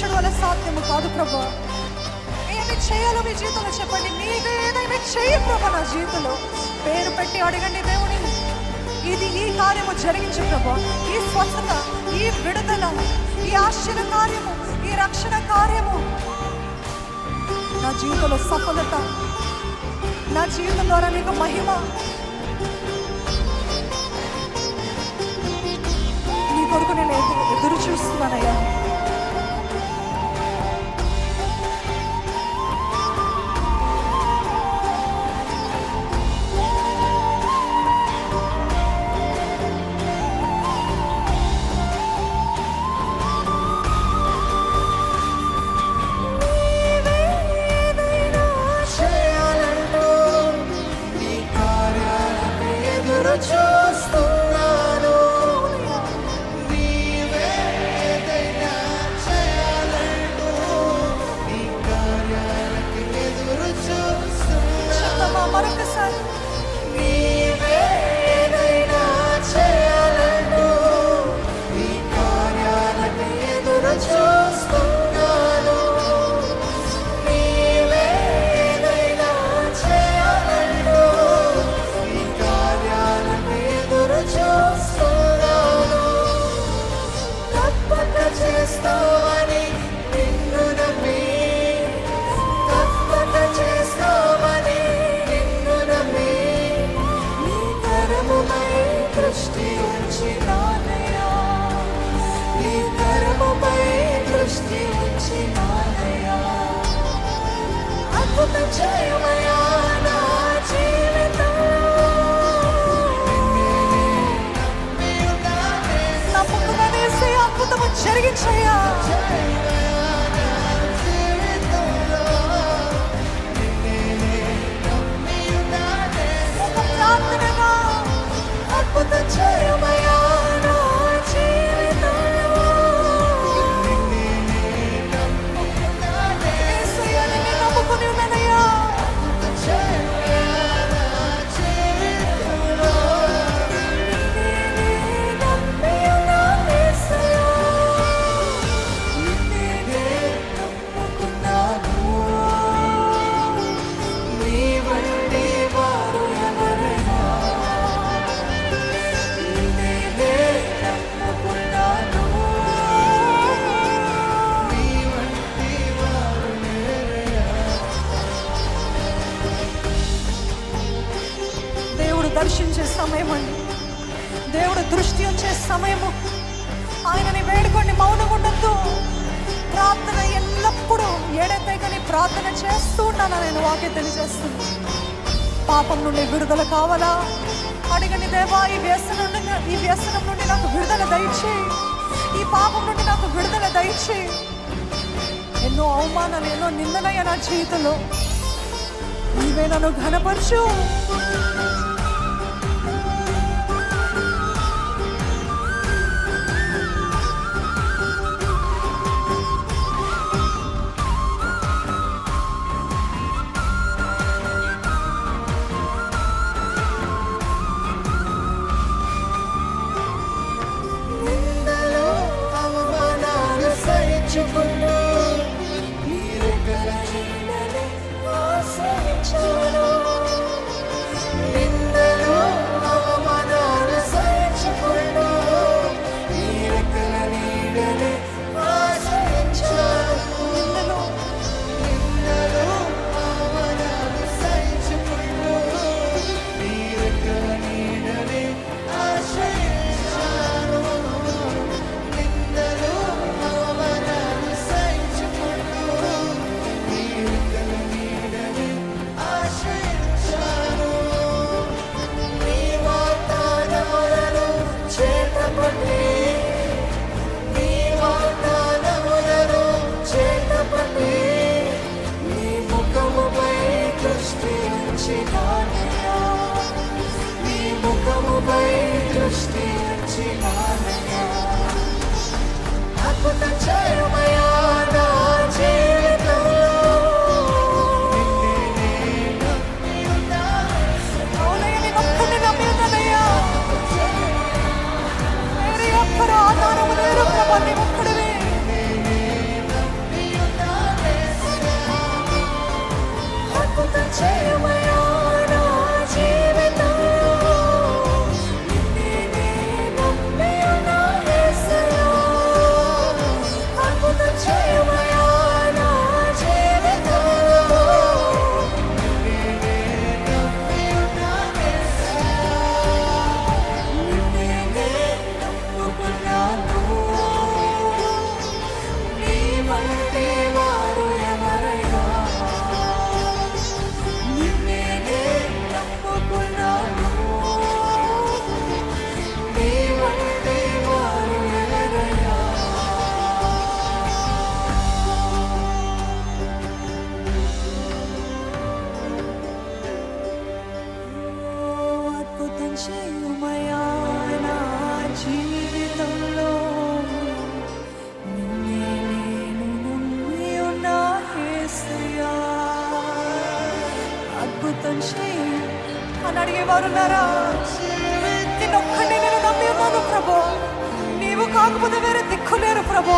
మనుషుడు వల్ల సాధ్యము కాదు ప్రభా. ఏమి చేయాలో మీ జీవితంలో చెప్పండి. నీవే ఏదైనా చేయి ప్రభా నా జీవితంలో. పేరు పెట్టి అడగండి దేవుని. ఇది ఈ కార్యము జరిగించు ప్రభా. ఈ స్వస్థత ఈ విడుదల ఈ ఆశ్చర్య కార్యము ఈ రక్షణ కార్యము. నా జీవితంలో సఫలత నా జీవితం ద్వారా నీకు మహిమ. నీ కొరకు నేను ఎదురు చూస్తున్నానయ్యా. ఎదురు తప్పక చేస్తావని నిన్ను నమ్మి. తప్పక చేస్తావని నిన్ను నమ్మి. నీ కరముపై దృష్టి ఉంచినానయ్యా. నీ కరముపై దృష్టి ఉంచినానయ్యా. అద్భుతం చేయమయ్యా İçeri git ya. దర్శించే సమయం అండి. దేవుడు దృష్టి ఉంచే సమయము. ఆయనని వేడుకోండి మౌనం ఉండద్దు. ప్రార్థన ఎల్లప్పుడూ ఏడెత్తైకని ప్రార్థన చేస్తూ ఉన్నాను నేను వాక్యం తెలియజేస్తుంది పాపం నుండి విడుదల కావాలా? అడిగని దేవా ఈ వ్యసనం నుండి ఈ వ్యసనం నుండి నాకు విడుదల దయచేయి ఈ పాపం నుండి నాకు విడుదల దయచేయి ఎన్నో అవమానాలు ఎన్నో నిందలయ్య నా జీవితంలో. నీవే నన్ను ఘనపరచు. I'll put the chair అడిగే వారున్నారా నిన్నొక్కడిని నేను నమ్మి ప్రభు నీవు కాకపోతే వేరే దిక్కులేరు ప్రభు.